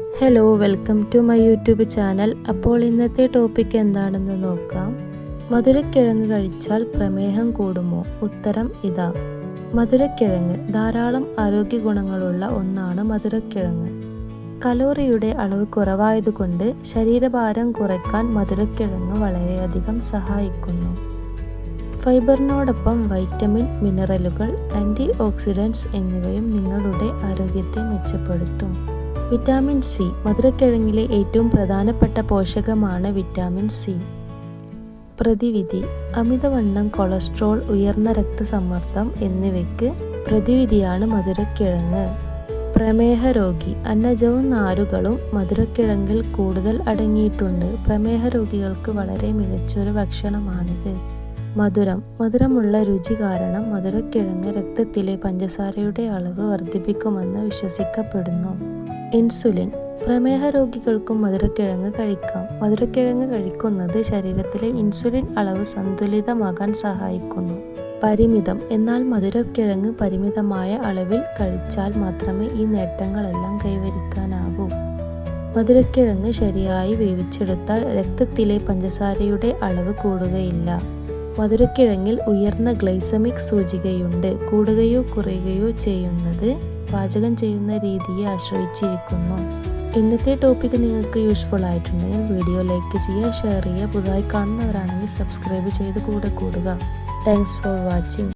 Hello welcome to my YouTube channel അപ്പോൾ ഇന്നത്തെ topic എന്താണെന്ന് നോക്കാം. മധുരക്കിഴങ്ങ് കഴിച്ചാൽ പ്രമേഹം കൂടുമോ? ഉത്തരം ഇതാ. മധുരക്കിഴങ്ങ് ധാരാളം ആരോഗ്യ ഗുണങ്ങളുള്ള ഒന്നാണ് മധുരക്കിഴങ്ങ്. കലോറിയുടെ അളവ് കുറവായതുകൊണ്ട് ശരീരഭാരം കുറയ്ക്കാൻ മധുരക്കിഴങ്ങ് വളരെയധികം സഹായിക്കുന്നു. ഫൈബറിനോടൊപ്പം വൈറ്റമിൻ മിനറലുകൾ ആന്റി ഓക്സിഡൻസ് എന്നിവയും നിങ്ങളുടെ ആരോഗ്യത്തെ മെച്ചപ്പെടുത്തും. വിറ്റാമിൻ സി മധുരക്കിഴങ്ങിലെ ഏറ്റവും പ്രധാനപ്പെട്ട പോഷകമാണ് വിറ്റാമിൻ സി. പ്രതിവിധി അമിതവണ്ണം കൊളസ്ട്രോൾ ഉയർന്ന രക്തസമ്മർദ്ദം എന്നിവയ്ക്ക് പ്രതിവിധിയാണ് മധുരക്കിഴങ്ങ്. പ്രമേഹ രോഗി അന്നജവും നാരുകളും മധുരക്കിഴങ്ങിൽ കൂടുതൽ അടങ്ങിയിട്ടുണ്ട്. പ്രമേഹ രോഗികൾക്ക് വളരെ മികച്ചൊരു ഭക്ഷണമാണിത്. മധുരം മധുരമുള്ള രുചി കാരണം മധുരക്കിഴങ്ങ് രക്തത്തിലെ പഞ്ചസാരയുടെ അളവ് വർദ്ധിപ്പിക്കുമെന്ന് വിശ്വസിക്കപ്പെടുന്നു. ഇൻസുലിൻ പ്രമേഹ രോഗികൾക്കും മധുരക്കിഴങ്ങ് കഴിക്കാം. മധുരക്കിഴങ്ങ് കഴിക്കുന്നത് ശരീരത്തിലെ ഇൻസുലിൻ അളവ് സന്തുലിതമാകാൻ സഹായിക്കുന്നു. പരിമിതം എന്നാൽ മധുരക്കിഴങ്ങ് പരിമിതമായ അളവിൽ കഴിച്ചാൽ മാത്രമേ ഈ നേട്ടങ്ങളെല്ലാം കൈവരിക്കാനാകൂ. മധുരക്കിഴങ്ങ് ശരിയായി വേവിച്ചെടുത്താൽ രക്തത്തിലെ പഞ്ചസാരയുടെ അളവ് കൂടുകയില്ല. മധുരക്കിഴങ്ങിൽ ഉയർന്ന ഗ്ലൈസമിക് സൂചികയുണ്ട്. കൂടുകയോ കുറയുകയോ ചെയ്യുന്നത് പാചകം ചെയ്യുന്ന രീതിയെ ആശ്രയിച്ചിരിക്കുന്നു. ഇന്നത്തെ ടോപ്പിക്ക് നിങ്ങൾക്ക് യൂസ്ഫുൾ ആയിട്ടുണ്ടെങ്കിൽ വീഡിയോ ലൈക്ക് ചെയ്യുക ഷെയർ ചെയ്യുക. പുതുതായി കാണുന്നവരാണെങ്കിൽ സബ്സ്ക്രൈബ് ചെയ്ത് കൂടെ കൂടുക. Thanks for watching